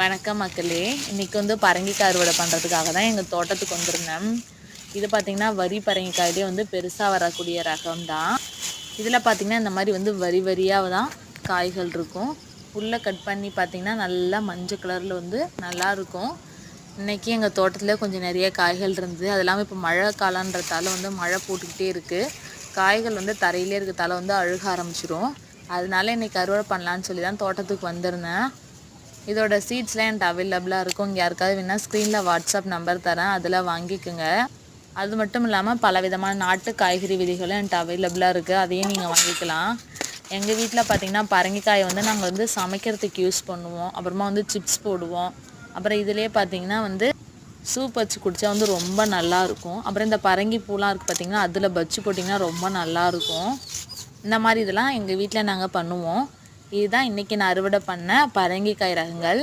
வணக்கம் மக்களே. இன்றைக்கி வந்து பரங்கிக்காய் அறுவடை பண்ணுறதுக்காக தான் எங்கள் தோட்டத்துக்கு வந்திருந்தேன். இது பார்த்திங்கன்னா வரி பரங்கிக்காயிலே வந்து பெருசாக வரக்கூடிய ரகம் தான். இதில் பார்த்திங்கன்னா இந்த மாதிரி வந்து வரி வரியாக தான் காய்கள் இருக்கும். உள்ளே கட் பண்ணி பார்த்திங்கன்னா நல்லா மஞ்சள் கலரில் வந்து நல்லா இருக்கும். இன்றைக்கி எங்கள் தோட்டத்தில் கொஞ்சம் நிறைய காய்கள் இருந்தது. அது இல்லாமல் இப்போ மழை காலன்றதால வந்து மழை போட்டுக்கிட்டே இருக்குது காய்கள் வந்து தரையிலே இருக்கிறதால வந்து அழுக ஆரம்பிச்சிடும் அதனால இன்றைக்கி அறுவடை பண்ணலான்னு சொல்லி தான் தோட்டத்துக்கு வந்திருந்தேன். இதோட சீட்ஸ்லாம் என்கிட்ட அவைலபிளாக இருக்கும். இங்கே யாருக்காவது வேணால் ஸ்க்ரீனில் வாட்ஸ்அப் நம்பர் தரேன். அதில் வாங்கிக்கோங்க. அது மட்டும் இல்லாமல் பல விதமான நாட்டு காய்கறி விதைகளும் என்கிட்ட அவைலபிளாக இருக்குது அதையும் நீங்கள் வாங்கிக்கலாம். எங்கள் வீட்டில் பார்த்தீங்கன்னா பரங்கிக்காயை வந்து நாங்கள் வந்து சமைக்கிறதுக்கு யூஸ் பண்ணுவோம். அப்புறமா வந்து சிப்ஸ் போடுவோம். அப்புறம் இதிலே பார்த்தீங்கன்னா வந்து சூப் வச்சு குடித்தா வந்து ரொம்ப நல்லாயிருக்கும் அப்புறம் இந்த பரங்கி பூலாம் இருக்குது பார்த்தீங்கன்னா அதில் பஜ்ஜி போட்டிங்கன்னா ரொம்ப நல்லா இருக்கும். இந்த மாதிரி இதெல்லாம் எங்கள் வீட்டில் நாங்கள் பண்ணுவோம். இதுதான் இன்றைக்கி நான் அறுவடை பண்ண பரங்கிக்காய் ரகங்கள்.